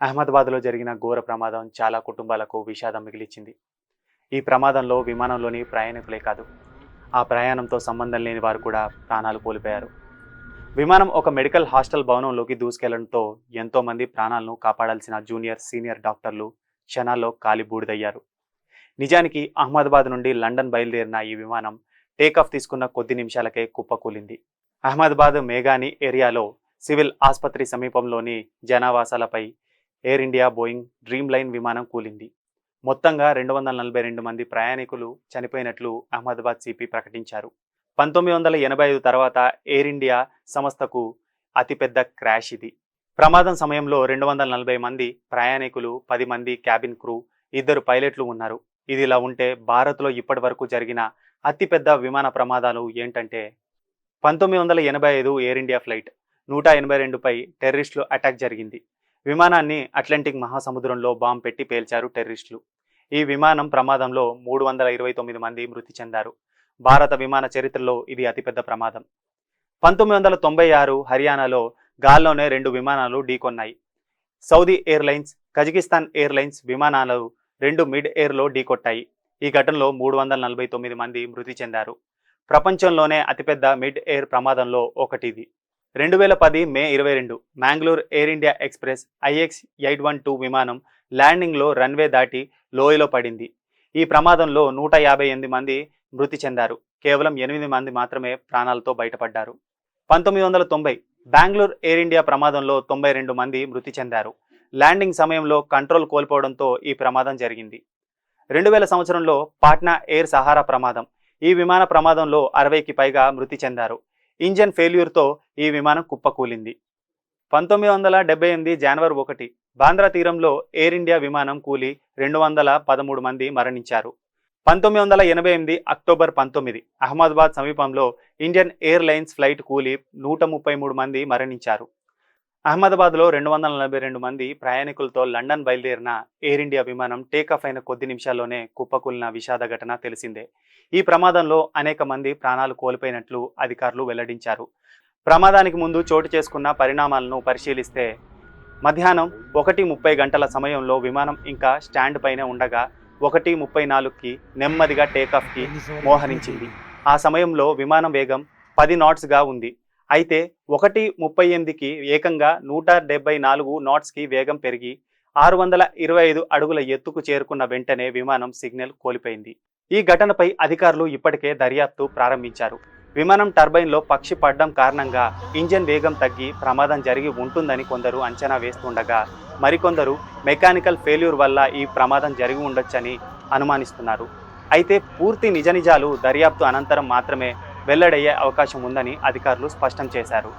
అహ్మదాబాద్లో జరిగిన ఘోర ప్రమాదం చాలా కుటుంబాలకు విషాదం మిగిలిచింది ఈ ప్రమాదంలో విమానంలోని ప్రయాణికులే కాదు ఆ ప్రయాణంతో సంబంధం లేని వారు కూడా ప్రాణాలు కోల్పోయారు. విమానం ఒక మెడికల్ హాస్టల్ భవనంలోకి దూసుకెళ్ళడంతో ఎంతోమంది ప్రాణాలను కాపాడాల్సిన జూనియర్ సీనియర్ డాక్టర్లు క్షణాల్లో కాలి బూడిదయ్యారు నిజానికి అహ్మదాబాద్ నుండి లండన్ బయలుదేరిన ఈ విమానం టేకాఫ్ తీసుకున్న కొద్ది నిమిషాలకే కుప్పకూలింది. అహ్మదాబాద్ మేఘాని ఏరియాలో సివిల్ ఆసుపత్రి సమీపంలోని జనావాసాలపై Air India Boeing dream line విమానం కూలింది. మొత్తంగా రెండు వందల నలభై రెండు మంది ప్రయాణికులు చనిపోయినట్లు అహ్మదాబాద్ సిపి ప్రకటించారు. పంతొమ్మిది వందల ఎనభై ఐదు తర్వాత ఎయిర్ ఇండియా సంస్థకు అతిపెద్ద క్రాష్ ఇది. ప్రమాదం సమయంలో రెండు వందల నలభై మంది ప్రయాణికులు పది మంది క్యాబిన్ క్రూ ఇద్దరు పైలట్లు ఉన్నారు. ఇదిలా ఉంటే భారత్లో ఇప్పటి వరకు జరిగిన అతిపెద్ద విమాన ప్రమాదాలు ఏంటంటే పంతొమ్మిది వందల ఎనభై ఐదు ఎయిర్ ఇండియా ఫ్లైట్ నూట ఎనభై రెండుపై టెర్రరిస్టులు అటాక్ జరిగింది. విమానాన్ని అట్లాంటిక్ మహాసముద్రంలో బాంబు పెట్టి పేల్చారు టెర్రరిస్టులు ఈ విమానం ప్రమాదంలో మూడు వందల ఇరవై తొమ్మిది మంది మృతి చెందారు. భారత విమాన చరిత్రలో ఇది అతిపెద్ద ప్రమాదం. పంతొమ్మిది వందల తొంభై ఆరు హర్యానాలో గాల్లోనే రెండు విమానాలు ఢీకొన్నాయి. సౌదీ ఎయిర్లైన్స్ కజకిస్తాన్ ఎయిర్లైన్స్ విమానాలు రెండు మిడ్ ఎయిర్లో ఢీకొట్టాయి. ఈ ఘటనలో మూడు వందల నలభై తొమ్మిది మంది మృతి చెందారు. ప్రపంచంలోనే అతిపెద్ద మిడ్ ఎయిర్ ప్రమాదంలో ఒకటిది. రెండు వేల పది మే ఇరవై రెండు Mangalore Air India Express IX eight one two విమానం ల్యాండింగ్లో రన్వే దాటి లోయలో పడింది. ఈ ప్రమాదంలో నూట యాభై ఎనిమిది మంది మృతి చెందారు. కేవలం ఎనిమిది మంది మాత్రమే ప్రాణాలతో బయటపడ్డారు. పంతొమ్మిది వందల తొంభై బెంగళూరు ఎయిర్ ఇండియా ప్రమాదంలో తొంభై రెండు మంది మృతి చెందారు. ల్యాండింగ్ సమయంలో కంట్రోల్ కోల్పోవడంతో ఈ ప్రమాదం జరిగింది. రెండు వేల సంవత్సరంలో పాట్నా ఎయిర్ సహారా ప్రమాదం. ఈ విమాన ప్రమాదంలో అరవైకి పైగా మృతి చెందారు. ఇంజన్ ఫెయిల్యూర్తో ఈ విమానం కుప్పకూలింది. పంతొమ్మిది వందల డెబ్బై ఎనిమిది జనవరి ఒకటి బాంద్రా తీరంలో ఎయిర్ ఇండియా విమానం కూలి రెండు వందల పదమూడు మంది మరణించారు. పంతొమ్మిది వందల ఎనభై ఎనిమిది అక్టోబర్ పంతొమ్మిది అహ్మదాబాద్ సమీపంలో ఇండియన్ ఎయిర్లైన్స్ ఫ్లైట్ కూలి నూట ముప్పై మూడు మంది మరణించారు. అహ్మదాబాద్లో రెండు వందల నలభై రెండు మంది ప్రయాణికులతో లండన్ బయలుదేరిన ఎయిర్ ఇండియా విమానం టేకాఫ్ అయిన కొద్ది నిమిషాల్లోనే కుప్పకూలిన విషాద ఘటన తెలిసిందే. ఈ ప్రమాదంలో అనేక మంది ప్రాణాలు కోల్పోయినట్లు అధికారులు వెల్లడించారు. ప్రమాదానికి ముందు చోటు చేసుకున్న పరిణామాలను పరిశీలిస్తే మధ్యాహ్నం ఒకటి ముప్పై గంటల సమయంలో విమానం ఇంకా స్టాండ్ పైనే ఉండగా ఒకటి ముప్పై నాలుగుకి నెమ్మదిగా టేకాఫ్కి మోహరించింది. ఆ సమయంలో విమానం వేగం పది నాట్స్గా ఉంది. అయితే ఒకటి ముప్పై ఎనిమిదికి ఏకంగా నూట డెబ్బై నాలుగు నాట్స్కి వేగం పెరిగి ఆరు వందల ఇరవై ఐదు అడుగుల ఎత్తుకు చేరుకున్న వెంటనే విమానం సిగ్నల్ కోల్పోయింది. ఈ ఘటనపై అధికారులు ఇప్పటికే దర్యాప్తు ప్రారంభించారు. విమానం టర్బైన్లో పక్షి పడ్డం కారణంగా ఇంజన్ వేగం తగ్గి ప్రమాదం జరిగి ఉంటుందని కొందరు అంచనా వేస్తుండగా మరికొందరు మెకానికల్ ఫెయిల్యూర్ వల్ల ఈ ప్రమాదం జరిగి ఉండొచ్చని అనుమానిస్తున్నారు. అయితే పూర్తి నిజ నిజాలు దర్యాప్తు అనంతరం మాత్రమే వెల్లడయ్యే అవకాశం ఉందని అధికారులు స్పష్టం చేశారు.